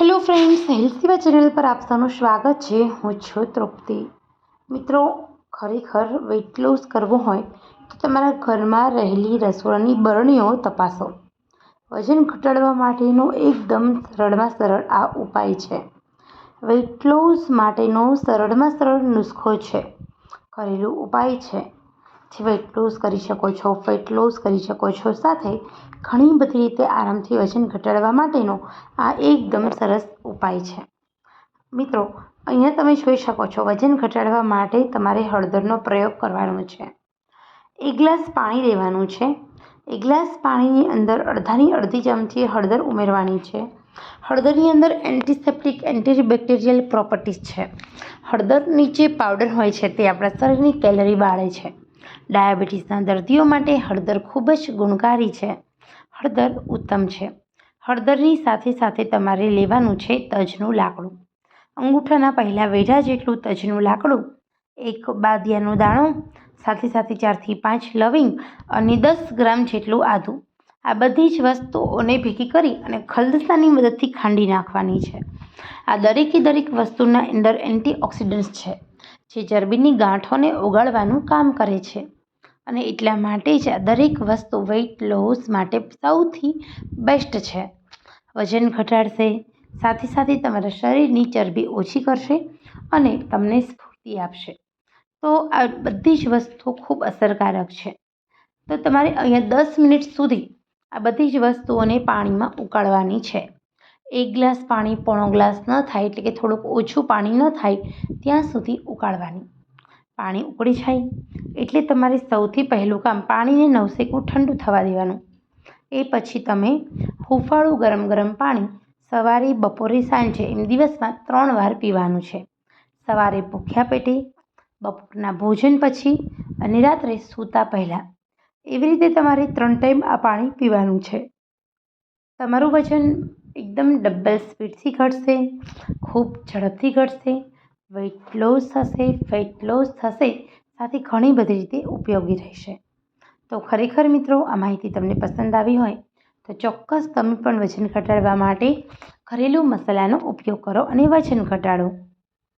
Hello friends હેલ્થીવા channel પર આપ સૌનું સ્વાગત છે. હું છું તૃપ્તિ. મિત્રો, ખરેખર વેઇટ લોસ કરવું હોય તો તમારા ઘરમાં રહેલી રસોડાની બરણીઓ તપાસો. વજન ઘટાડવા માટેનો એકદમ સરળમાં સરળ આ ઉપાય છે. વેઇટ લોસ માટેનો સરળમાં સરળ નુસ્ખો છે. ઘરેલું ઉપાય છે. જે વેઇટ લોસ કરી શકો છો ફેટ લોસ કરી શકો છો, સાથે ઘણી બધી રીતે આરામથી વજન ઘટાડવા માટેનો આ એકદમ સરસ ઉપાય છે. મિત્રો, અહીંયા તમે જોઈ શકો છો વજન ઘટાડવા માટે તમારે હળદરનો પ્રયોગ કરવાનો છે. એક ગ્લાસ પાણી લેવાનું છે. એક ગ્લાસ પાણીની અંદર અડધાની અડધી ચમચી હળદર ઉમેરવાની છે. હળદરની અંદર એન્ટિસેપ્ટિક એન્ટીબેક્ટેરિયલ પ્રોપર્ટીઝ છે. હળદરની જે પાવડર હોય છે તે આપણા શરીરની કેલરી બાળે છે. ડાયાબિટીસના દર્દીઓ માટે હળદર ખૂબ જ ગુણકારી છે. હળદર ઉત્તમ છે. હળદરની સાથે સાથે તમારે લેવાનું છે તજનું લાકડું. અંગૂઠાના પહેલાં વેઢા જેટલું તજનું લાકડું, એક બાદિયાનો દાણો, સાથે સાથે ચારથી પાંચ લવિંગ અને દસ ગ્રામ જેટલું આદું. આ બધી જ વસ્તુઓને ભેગી કરી અને ખલદસાની મદદથી ખાંડી નાખવાની છે. આ દરેકે દરેક વસ્તુના અંદર એન્ટીઓક્સિડન્ટ્સ છે. જે ચરબીની ગાંઠોને ઓગાળવાનું કામ કરે છે. અને એટલા માટે જ આ દરેક વસ્તુ વેઇટ લોસ માટે સૌથી બેસ્ટ છે. વજન ઘટાડશે, સાથે સાથે તમારા શરીરની ચરબી ઓછી કરશે અને તમને સ્ફૂર્તિ આપશે. તો આ બધી જ વસ્તુઓ ખૂબ અસરકારક છે. તો તમારે અહીંયા દસ મિનિટ સુધી આ બધી જ વસ્તુઓને પાણીમાં ઉકાળવાની છે. એક ગ્લાસ પાણી પોણો ગ્લાસ ન થાય એટલે કે થોડુંક ઓછું પાણી ન થાય ત્યાં સુધી ઉકાળવાની. પાણી ઉકળી જાય એટલે તમારે સૌથી પહેલું કામ પાણીને નવસેકું ઠંડુ થવા દેવાનું. એ પછી તમે હુંફાળું ગરમ ગરમ પાણી સવારે, બપોરે, સાંજે એમ દિવસમાં ત્રણ વાર પીવાનું છે. સવારે ભૂખ્યા પેટે, બપોરના ભોજન પછી અને રાત્રે સૂતા પહેલાં એવી રીતે તમારે ત્રણ ટાઈમ આ પાણી પીવાનું છે. તમારું વજન એકદમ ડબલ સ્પીડથી ઘટશે, ખૂબ ઝડપથી ઘટશે વેઇટ લોસ થશે ફેટ લોસ થશે, સાથે ઘણી બધી રીતે ઉપયોગી રહેશે. તો ખરેખર મિત્રો, આ માહિતી તમને પસંદ આવી હોય, તો ચોક્કસ તમે પણ વજન ઘટાડવા માટે ઘરેલું મસાલાનો ઉપયોગ કરો અને વજન ઘટાડો.